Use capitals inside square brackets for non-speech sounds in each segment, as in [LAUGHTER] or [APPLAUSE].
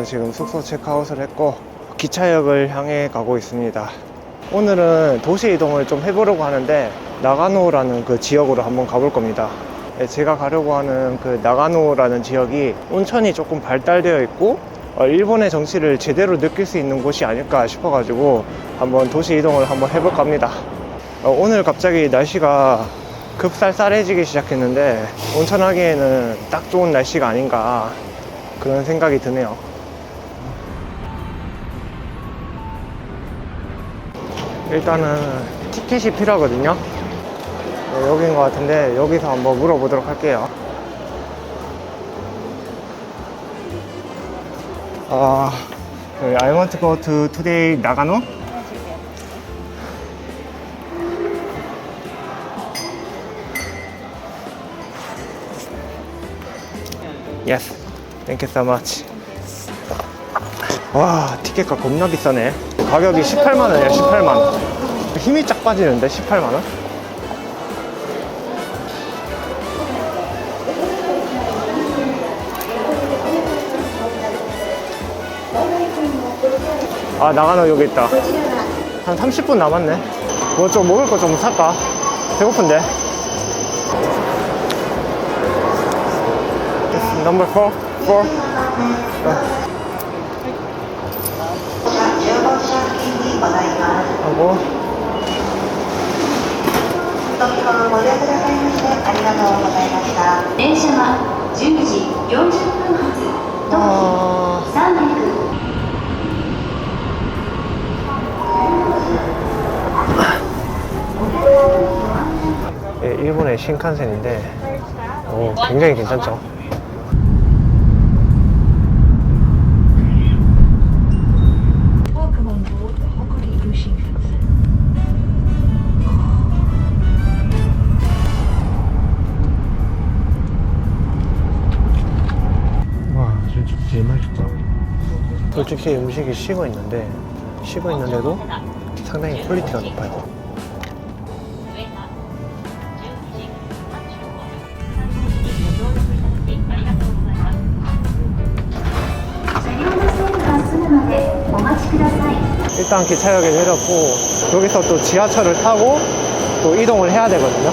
저는 지금 숙소 체크아웃을 했고 기차역을 향해 가고 있습니다. 오늘은 도시 이동을 좀 해보려고 하는데 나가노라는 그 지역으로 한번 가볼 겁니다. 네, 제가 가려고 하는 그 나가노라는 지역이 온천이 조금 발달되어 있고 어, 일본의 정치를 제대로 느낄 수 있는 곳이 아닐까 싶어가지고 한번 도시 이동을 한번 해볼까 합니다. 어, 오늘 갑자기 날씨가 급쌀쌀해지기 시작했는데 온천하기에는 딱 좋은 날씨가 아닌가 그런 생각이 드네요. 일단은 티켓이 필요하거든요. 네, 여기인 것 같은데 여기서 한번 물어보도록 할게요. 아, 그, I want to go to today 나가노? Yes. Thank you so much. 와, 티켓가 겁나 비싸네. 가격이 18만 원이야, 18만 원. 힘이 쫙 빠지는데 18만 원? 아, 나가노 여기 있다. 한 30분 남았네. 뭐 좀 먹을 거 좀 살까? 배고픈데. Number four, four. 15ます。 하고 ご飛行ご利用くださいましてありがとうございました。電車は10時40分発当 아, 機300 예, 일본의 신칸센인데 오, 굉장히 괜찮죠. 제일 맛있다. 솔직히 음식이 식어 있는데 식어 있는데도 상당히 퀄리티가 높아요. 일단 기차역에 내렸고 여기서 또 지하철을 타고 또 이동을 해야 되거든요.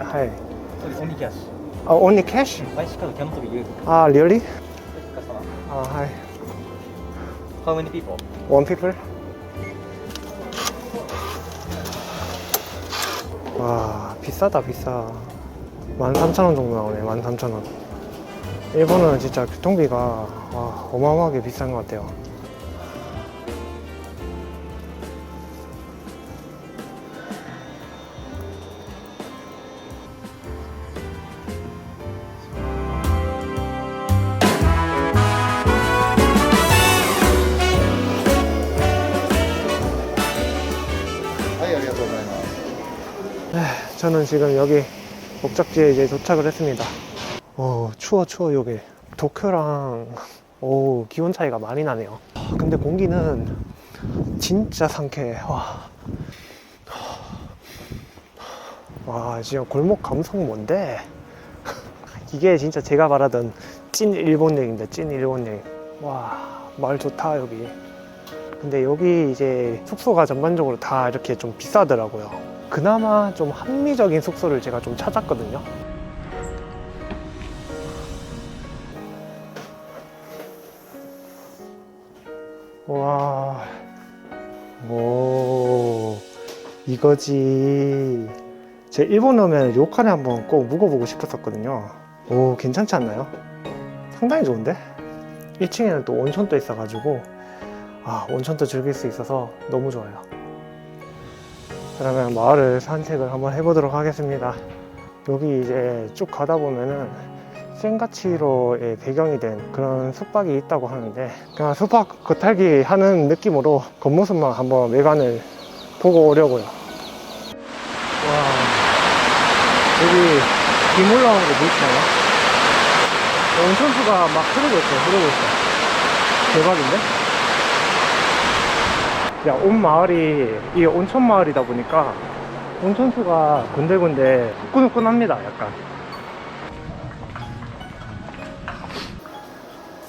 Each goes to Yudanak Station is Yes. 427. 아, Yes. 오케이. 하이. So it's only cash. 아, only cash? Vice card cannot be used. 아, really? Customer. 아, 하이. How many people? 원 피플? 와 비싸다 비싸 13,000원 정도 나오네 13,000원 일본은 진짜 교통비가 와, 어마어마하게 비싼 것 같아요 저는 지금 여기 목적지에 이제 도착을 했습니다. 어, 추워, 추워, 여기. 도쿄랑, 오, 기온 차이가 많이 나네요. 아, 근데 공기는 진짜 상쾌해. 와. 와, 지금 골목 감성 뭔데? [LAUGHS] 이게 진짜 제가 말하던 찐 일본 여행입니다. 찐 일본 여행. 와, 마을 좋다, 여기. 근데 여기 이제 숙소가 전반적으로 다 이렇게 좀 비싸더라고요. 그나마 좀 합리적인 숙소를 제가 좀 찾았거든요. 와, 오, 이거지. 제 일본 오면 요칸에 한번 꼭 묵어보고 싶었었거든요. 오, 괜찮지 않나요? 상당히 좋은데? 1층에는 또 온천도 있어가지고, 아, 온천도 즐길 수 있어서 너무 좋아요. 그러면 마을을 산책을 한번 해보도록 하겠습니다. 여기 이제 쭉 가다 보면은 센가치로의 배경이 된 그런 숙박이 있다고 하는데 그냥 숙박 겉핥기 하는 느낌으로 겉모습만 한번 외관을 보고 오려고요. 와 여기 비 올라오는 거 보이시나요? 온천수가 막 흐르고 있어요. 흐르고 있어. 대박인데? 야, 온 마을이 이게 온천 마을이다 보니까 온천수가 군데군데 후끈후끈합니다. 약간.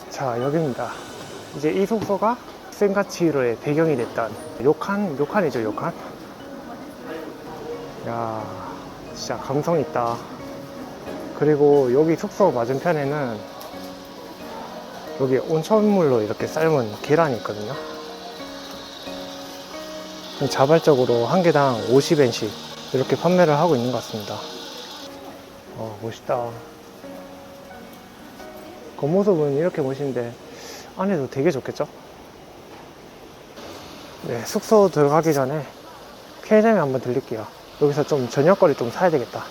자, 여기입니다. 이제 이 숙소가 센가치로의 배경이 됐던 요칸, 요칸이죠, 요칸. 야, 진짜 감성 있다. 그리고 여기 숙소 맞은편에는 여기 온천물로 이렇게 삶은 계란이 있거든요. 자발적으로 한 개당 50엔씩 이렇게 판매를 하고 있는 것 같습니다. 어, 멋있다. 겉모습은 이렇게 멋있는데 안에도 되게 좋겠죠? 네, 숙소 들어가기 전에 편의점에 한번 들릴게요. 여기서 좀 저녁거리 좀 사야 되겠다.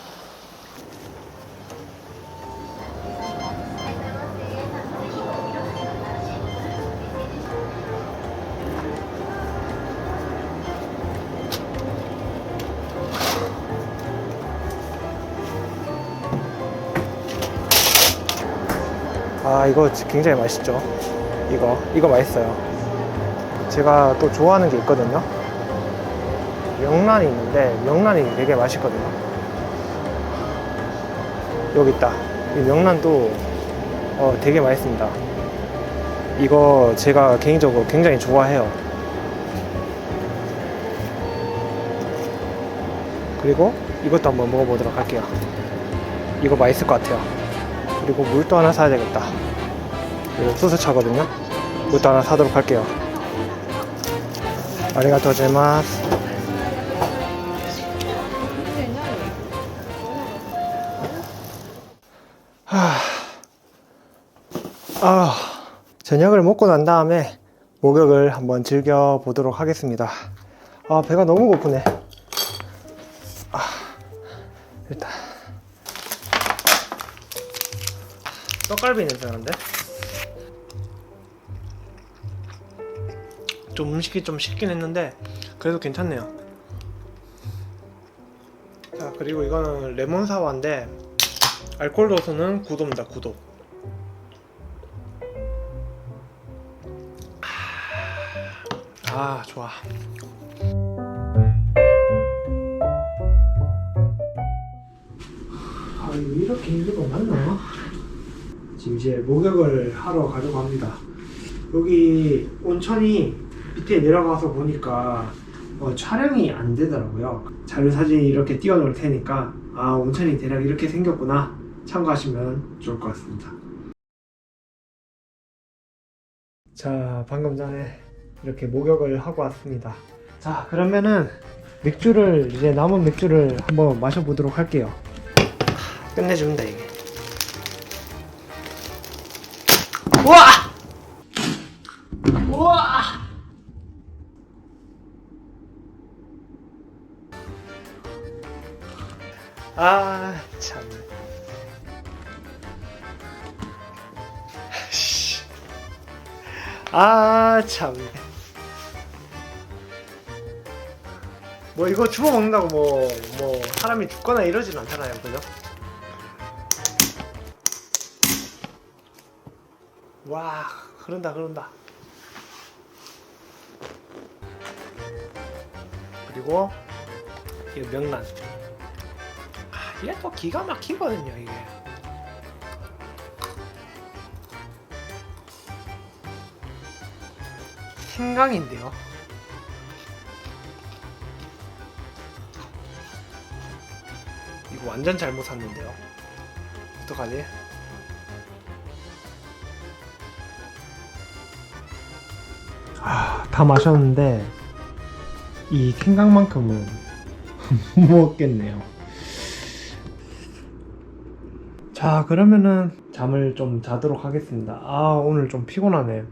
아 이거 굉장히 맛있죠. 이거 이거 맛있어요. 제가 또 좋아하는 게 있거든요. 명란이 있는데 명란이 되게 맛있거든요. 여기 있다. 이 명란도 어, 되게 맛있습니다. 이거 제가 개인적으로 굉장히 좋아해요. 그리고 이것도 한번 먹어보도록 할게요. 이거 맛있을 것 같아요 그리고 물도 하나 사야 되겠다. 이거 수수차거든요. 물도 하나 사도록 할게요. 아리가토 고자이마스. 하... 아, 저녁을 먹고 난 다음에 목욕을 한번 즐겨 보도록 하겠습니다. 아, 배가 너무 고프네. 아, 일단. 떡갈비 냄새 나는데? 좀 음식이 좀 식긴 했는데 그래도 괜찮네요 자 그리고 이거는 레몬 사와인데 알코올 도수는 9도입니다 9도 아 좋아 아 이거 이렇게 읽어도 맞나? 지금 이제 목욕을 하러 가려고 합니다. 여기 온천이 밑에 내려가서 보니까 어, 촬영이 안 되더라고요. 자료 사진 이렇게 띄워놓을 테니까 아 온천이 대략 이렇게 생겼구나 참고하시면 좋을 것 같습니다. 자 방금 전에 이렇게 목욕을 하고 왔습니다. 자 그러면은 맥주를 이제 남은 맥주를 한번 마셔보도록 할게요. 끝내줍니다 이게. 아, 참. 씨. 아, 참. 뭐 이거 주워 먹는다고 뭐, 뭐, 사람이 죽거나 이러진 않잖아요, 그죠? 와 흐른다 흐른다 그리고 이 명란 아, 이게 또 기가 막히거든요 이게 생강인데요 이거 완전 잘못 샀는데요 어떡하지? 아, 다 마셨는데 이 생각만큼은 [LAUGHS] 못 먹겠네요. 자, 그러면은 잠을 좀 자도록 하겠습니다. 아, 오늘 좀 피곤하네.